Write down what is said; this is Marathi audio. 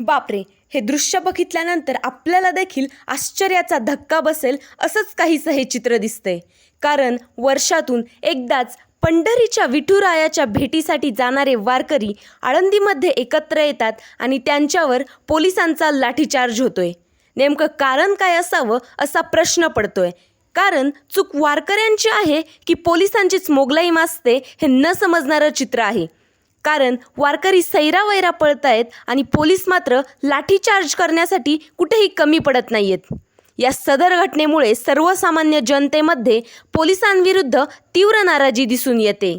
बापरे हे दृश्य बघितल्यानंतर आपल्याला देखील आश्चर्याचा धक्का बसेल असंच काहीसं हे चित्र दिसतंय. कारण वर्षातून एकदाच पंढरीच्या विठुरायाच्या भेटीसाठी जाणारे वारकरी आळंदीमध्ये एकत्र येतात आणि त्यांच्यावर पोलिसांचा लाठीचार्ज होतोय. नेमकं कारण काय असावं असा प्रश्न पडतोय. कारण चूक वारकऱ्यांची आहे की पोलिसांचीच मोगलाई मासते हे न समजणारं चित्र आहे. कारण वारकरी सैरावैरा आहेत आणि पोलीस मात्र लाठीचार्ज करण्यासाठी कुठेही कमी पडत नाही आहेत या सदर घटनेमुळे सर्वसामान्य जनतेमध्ये पोलिसांविरुद्ध तीव्र नाराजी दिसून येते.